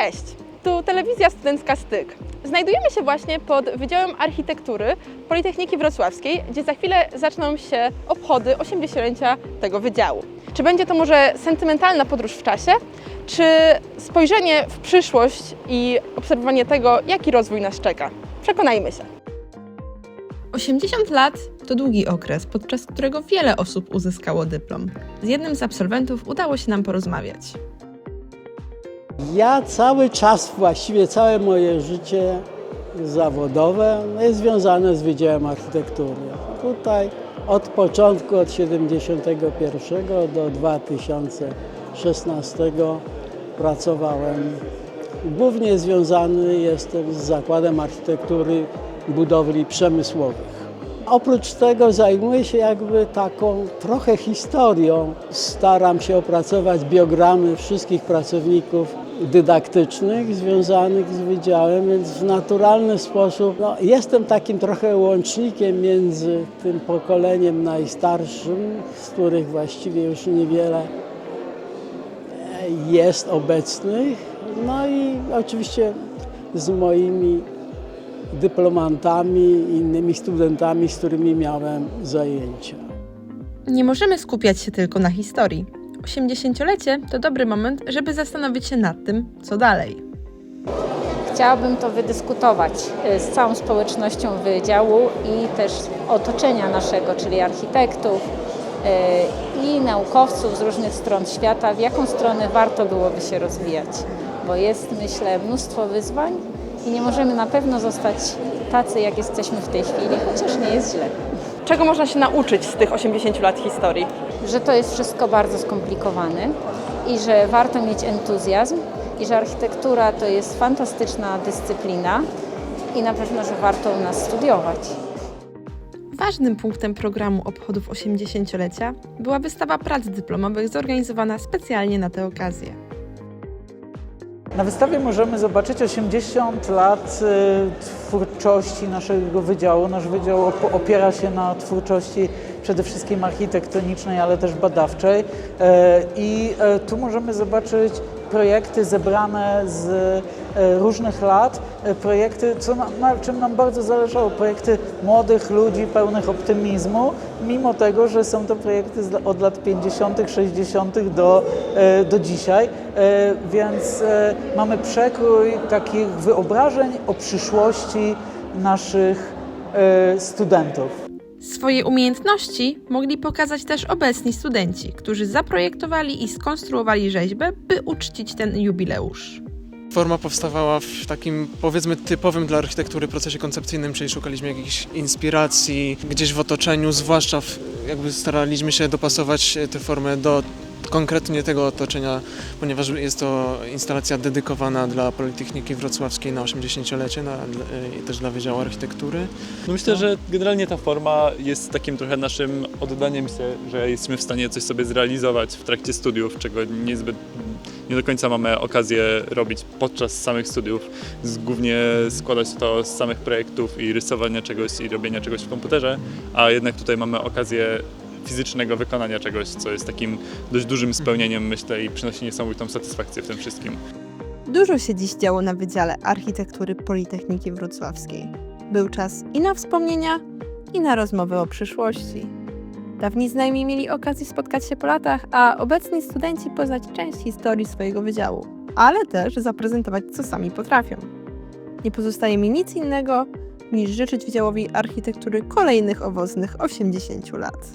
Cześć! Tu telewizja studencka Styk. Znajdujemy się właśnie pod Wydziałem Architektury Politechniki Wrocławskiej, gdzie za chwilę zaczną się obchody 80-lecia tego wydziału. Czy będzie to może sentymentalna podróż w czasie, czy spojrzenie w przyszłość i obserwowanie tego, jaki rozwój nas czeka? Przekonajmy się. 80 lat to długi okres, podczas którego wiele osób uzyskało dyplom. Z jednym z absolwentów udało się nam porozmawiać. Ja cały czas, właściwie całe moje życie zawodowe jest związane z Wydziałem Architektury. Tutaj od początku, od 71 do 2016 pracowałem. Głównie związany jestem z Zakładem Architektury Budowli Przemysłowych. Oprócz tego zajmuję się jakby taką trochę historią. Staram się opracować biogramy wszystkich pracowników dydaktycznych związanych z wydziałem, więc w naturalny sposób no, jestem takim trochę łącznikiem między tym pokoleniem najstarszym, z których właściwie już niewiele jest obecnych, no i oczywiście z moimi dyplomantami i innymi studentami, z którymi miałem zajęcia. Nie możemy skupiać się tylko na historii. 80-lecie to dobry moment, żeby zastanowić się nad tym, co dalej. Chciałabym to wydyskutować y, z całą społecznością wydziału i też otoczenia naszego, czyli architektów y, i naukowców z różnych stron świata, w jaką stronę warto byłoby się rozwijać. Bo jest, myślę, mnóstwo wyzwań i nie możemy na pewno zostać tacy, jak jesteśmy w tej chwili, chociaż nie jest źle. Czego można się nauczyć z tych 80 lat historii? Że to jest wszystko bardzo skomplikowane i że warto mieć entuzjazm i że architektura to jest fantastyczna dyscyplina i na pewno, że warto u nas studiować. Ważnym punktem programu obchodów 80-lecia była wystawa prac dyplomowych zorganizowana specjalnie na tę okazję. Na wystawie możemy zobaczyć 80 lat y, twórczości naszego wydziału. Nasz wydział op- opiera się na twórczości przede wszystkim architektonicznej, ale też badawczej. E, I e, tu możemy zobaczyć projekty zebrane z e, różnych lat, e, projekty, co na, na czym nam bardzo zależało, projekty młodych ludzi pełnych optymizmu, mimo tego, że są to projekty od lat 50., 60. do, e, do dzisiaj, więc mamy przekrój takich wyobrażeń o przyszłości naszych studentów. Swoje umiejętności mogli pokazać też obecni studenci, którzy zaprojektowali i skonstruowali rzeźbę, by uczcić ten jubileusz. Forma powstawała w takim powiedzmy typowym dla architektury procesie koncepcyjnym, czyli szukaliśmy jakichś inspiracji gdzieś w otoczeniu, zwłaszcza w, jakby staraliśmy się dopasować tę formę do konkretnie tego otoczenia, ponieważ jest to instalacja dedykowana dla Politechniki Wrocławskiej na 80-lecie na, dla- i też dla Wydziału Architektury. No myślę, że generalnie ta forma jest takim trochę naszym oddaniem się, że jesteśmy w stanie coś sobie zrealizować w trakcie studiów, czego niezbyt, nie do końca mamy okazję robić podczas samych studiów. Głównie składać to z samych projektów i rysowania czegoś i robienia czegoś w komputerze, a jednak tutaj mamy okazję fizycznego wykonania czegoś, co jest takim dość dużym spełnieniem, myślę, i przynosi niesamowitą satysfakcję w tym wszystkim. Dużo się dziś działo na Wydziale Architektury Politechniki Wrocławskiej. Był czas i na wspomnienia, i na rozmowy o przyszłości. Dawni znajomi mieli okazję spotkać się po latach, a obecni studenci poznać część historii swojego wydziału, ale też zaprezentować, co sami potrafią. Nie pozostaje mi nic innego, niż życzyć Wydziałowi Architektury kolejnych owocnych 80 lat.